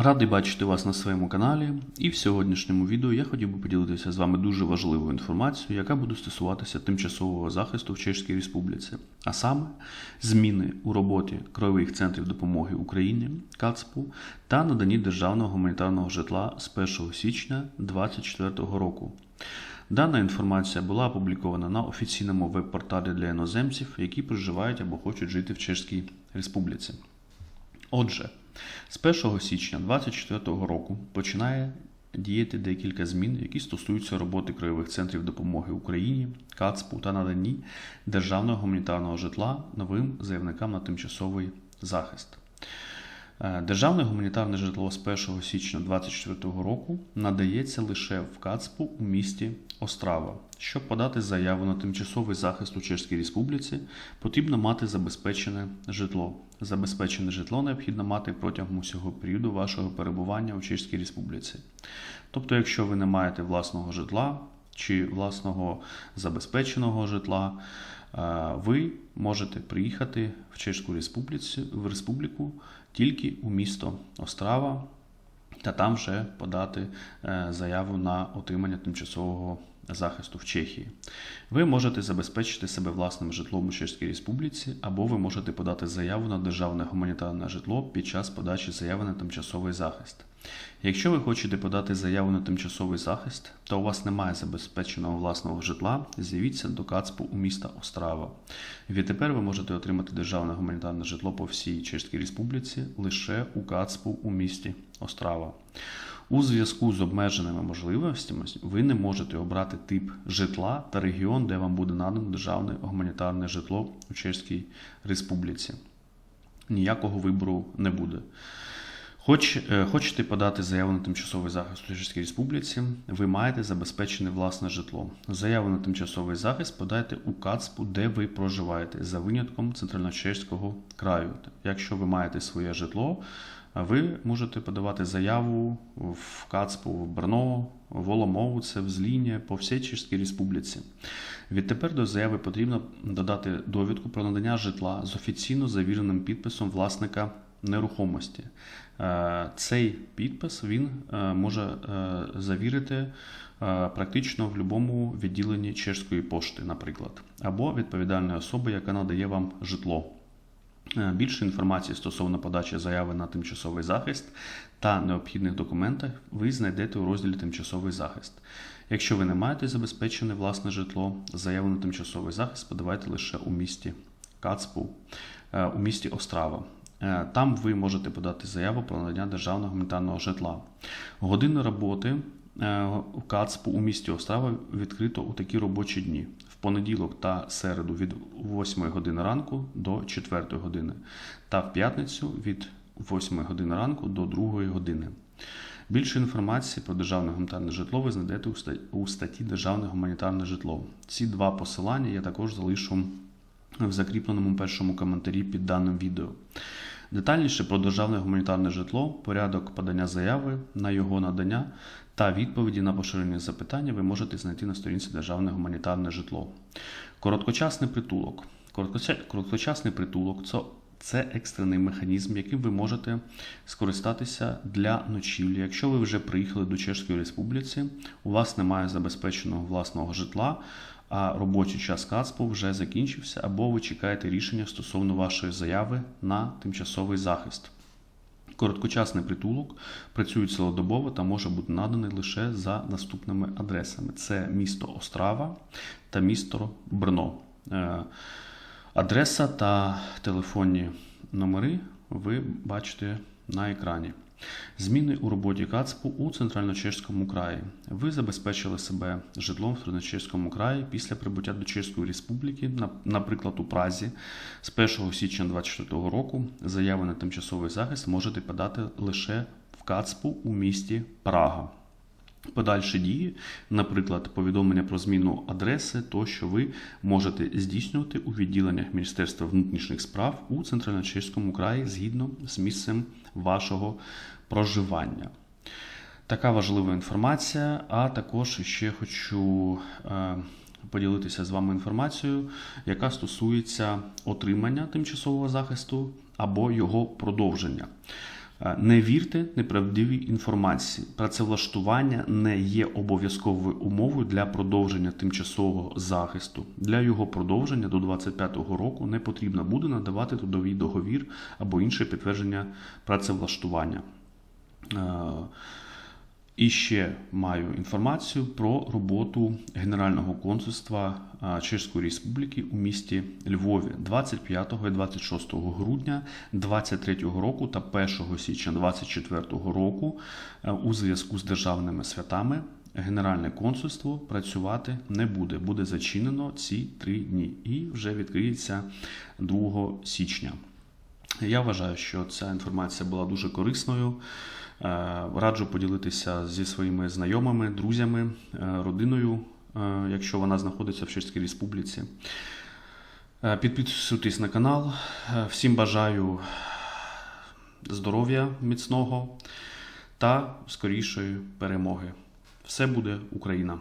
Радий бачити вас на своєму каналі, і в сьогоднішньому відео я хотів би поділитися з вами дуже важливою інформацією, яка буде стосуватися тимчасового захисту в Чеській Республіці, а саме зміни у роботі краєвих центрів допомоги Україні КАЦПУ та наданні державного гуманітарного житла з 1 січня 2024 року. Дана інформація була опублікована на офіційному веб-порталі для іноземців, які проживають або хочуть жити в Чеській Республіці. Отже, з 1 січня 2024 року починає діяти декілька змін, які стосуються роботи краєвих центрів допомоги Україні, КАЦПУ та наданні державного гуманітарного житла новим заявникам на тимчасовий захист. Е, Державне гуманітарне житло з 1 січня 2024 року надається лише в КАЦПУ у місті Острава. Щоб подати заяву на тимчасовий захист у Чеській Республіці, потрібно мати забезпечене житло. Забезпечене житло необхідно мати протягом усього періоду вашого перебування у Чеській Республіці. Тобто, якщо ви не маєте власного житла чи власного забезпеченого житла, ви можете приїхати в Чеську Республіку тільки у місто Острава та там вже подати е, заяву на отримання тимчасового захисту в Чехії. Ви можете забезпечити себе власним житлом у Чеській Республіці, або ви можете подати заяву на державне гуманітарне житло під час подачі заяви на тимчасовий захист. Якщо ви хочете подати заяву на тимчасовий захист, та у вас немає забезпеченого власного житла, з'явіться до КАЦПу у міста Острава. Відтепер ви можете отримати державне гуманітарне житло по всій Чеській Республіці лише у КАЦПу у місті Острава. У зв'язку з обмеженими можливостями ви не можете обрати тип житла та регіон, де вам буде надано державне гуманітарне житло у Чеській Республіці. Ніякого вибору не буде. Хоч, е, хочете подати заяву на тимчасовий захист у Чеській Республіці, ви маєте забезпечене власне житло. Заяву на тимчасовий захист подайте у КАЦПу, де ви проживаєте, за винятком Центральночеського краю. Якщо ви маєте своє житло, ви можете подавати заяву в КАЦПу, в Брно, в Оломовце, в Зліні, по всій Чеській Республіці. Відтепер до заяви потрібно додати довідку про надання житла з офіційно завіреним підписом власника нерухомості. Е, Цей підпис він е, може е, завірити практично в будь-якому відділенні чешської пошти, наприклад, або відповідальної особи, яка надає вам житло. Е, Більше інформації стосовно подачі заяви на тимчасовий захист та необхідних документах ви знайдете у розділі Тимчасовий захист. Якщо ви не маєте забезпечене власне житло, заяву на тимчасовий захист подавайте лише у місті Кацпу, е, у місті Острава. Е, Там ви можете подати заяву про надання державного гуманітарного житла. Години роботи у КАЦПу у місті Острава відкрито у такі робочі дні. Понеділок та середу від 8 години ранку до 4 години, та в п'ятницю від 8 години ранку до 2 години. Більше інформації про державне гуманітарне житло ви знайдете у статті Державне гуманітарне житло. Ці два посилання я також залишу в закріпленому першому коментарі під даним відео. Детальніше про державне гуманітарне житло, порядок подання заяви на його надання та відповіді на поширені запитання ви можете знайти на сторінці Державне гуманітарне житло. Короткочасний притулок. Короткочасний притулок це, це екстрений механізм, яким ви можете скористатися для ночівлі. Якщо ви вже приїхали до Чеської Республіки, у вас немає забезпеченого власного житла, а робочий час КАЦПу вже закінчився, або ви чекаєте рішення стосовно вашої заяви на тимчасовий захист. Короткочасний притулок працює цілодобово та може бути наданий лише за наступними адресами: це місто Острава та місто Брно. Е, Адреса та телефонні номери ви бачите на екрані. Зміни у роботі КАЦПу у Центрально-Чеському краї. Ви забезпечили себе житлом в Центрально-Чеському краї після прибуття до Чеської Республіки, на- наприклад, у Празі з 1 січня 2024 року заяви на тимчасовий захист можете подати лише в КАЦПу у місті Прага. Подальші дії, наприклад, повідомлення про зміну адреси, то що ви можете здійснювати у відділеннях Міністерства внутрішніх справ у Центрально-Чеському краї згідно з місцем вашого проживання. Така важлива інформація. А також ще хочу е, поділитися з вами інформацією, яка стосується отримання тимчасового захисту або його продовження. Е, Не вірте неправдивій інформації. Працевлаштування не є обов'язковою умовою для продовження тимчасового захисту. Для його продовження до 25-го року не потрібно буде надавати трудовий договір або інше підтвердження працевлаштування. І ще маю інформацію про роботу Генерального консульства Чеської Республіки у місті Львові 25 і 26 грудня 2023 року та 1 січня 2024 року у зв'язку з державними святами Генеральне консульство працювати не буде. Буде зачинено ці три дні і вже відкриється 2 січня. Я вважаю, що ця інформація була дуже корисною. Е, Раджу поділитися зі своїми знайомими, друзями, е, родиною, е, якщо вона знаходиться в Чеській Республіці. Підписуйтесь на канал. Всім бажаю здоров'я міцного та скорішої перемоги. Все буде Україна!